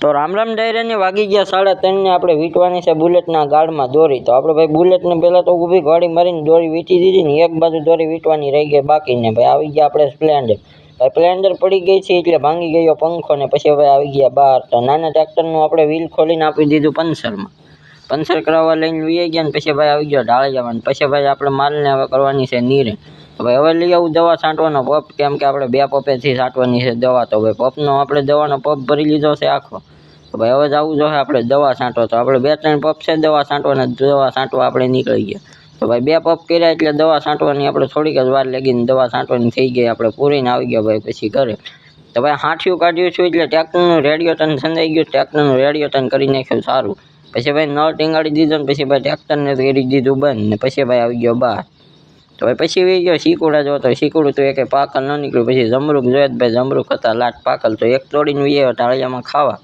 તો રામ રામ ડાયરાને વાગી ગયા સાડા ત્રણને આપણે વીંટવાની છે બુલેટના ગાળમાં દોરી. તો આપણે ભાઈ બુલેટને પહેલાં તો ઊભી ગાડી મારીને દોરી વીંટી દીધી ને એક બાજુ દોરી વીંટવાની રહી ગઈ બાકીને. ભાઈ આવી ગયા આપણે સ્પ્લેન્ડર. ભાઈ સ્પ્લેન્ડર પડી ગઈ છે એટલે ભાંગી ગયો પંખો ને પછી ભાઈ આવી ગયા બહાર. તો નાના ટ્રેક્ટરનું આપણે વ્હીલ ખોલીને આપી દીધું પંચરમાં. પંચર કરાવવા લઈને વી ગયા ને પછી ભાઈ આવી ગયો ડાળી જવાનું પછી ભાઈ આપણે માલને હવે કરવાની છે નીરે. ભાઈ હવે લઈ આવું દવા છાંટવાનો પપ, કેમ કે આપણે બે પપેથી છાંટવાની છે દવા, તો ભાઈ પપનો આપણે દવાનો પપ ભરી લીધો છે આખો. તો ભાઈ હવે જવું જોઈએ આપણે દવા છાંટો તો આપણે બે ત્રણ પપ છે દવા છાંટવાના, દવા છાંટવા આપણે નીકળી ગયા. તો ભાઈ બે પપ કર્યા એટલે દવા છાંટવાની આપણે થોડીક જ વાર લાગીને દવા છાંટવાની થઈ ગઈ. આપણે પૂરીને આવી ગયા ભાઈ પછી ઘરે. તો ભાઈ હાંઠિયું કાઢ્યું છું એટલે ટ્રેક્ટરનું રેડિયોટન સંધાઈ ગયું. ટ્રેક્ટરનું રેડિયોટન કરી નાખ્યું સારું. પછી ભાઈ નળ ટીંગાડી દીધો ને પછી ભાઈ ટ્રેક્ટરને કરી દીધું બંધ. ને પછી ભાઈ આવી ગયો બહાર. તો પછી વી ગયો શીકુડા જોતો શીકુડું તો એકે પાકલ ન નીકળ્યું. પછી જમરૂક જોઈએ તો ભાઈ જમરૂક હતા, લાટ પાકલ તો એક તોડીને વી આવ્યો ટાળિયામાં ખાવા.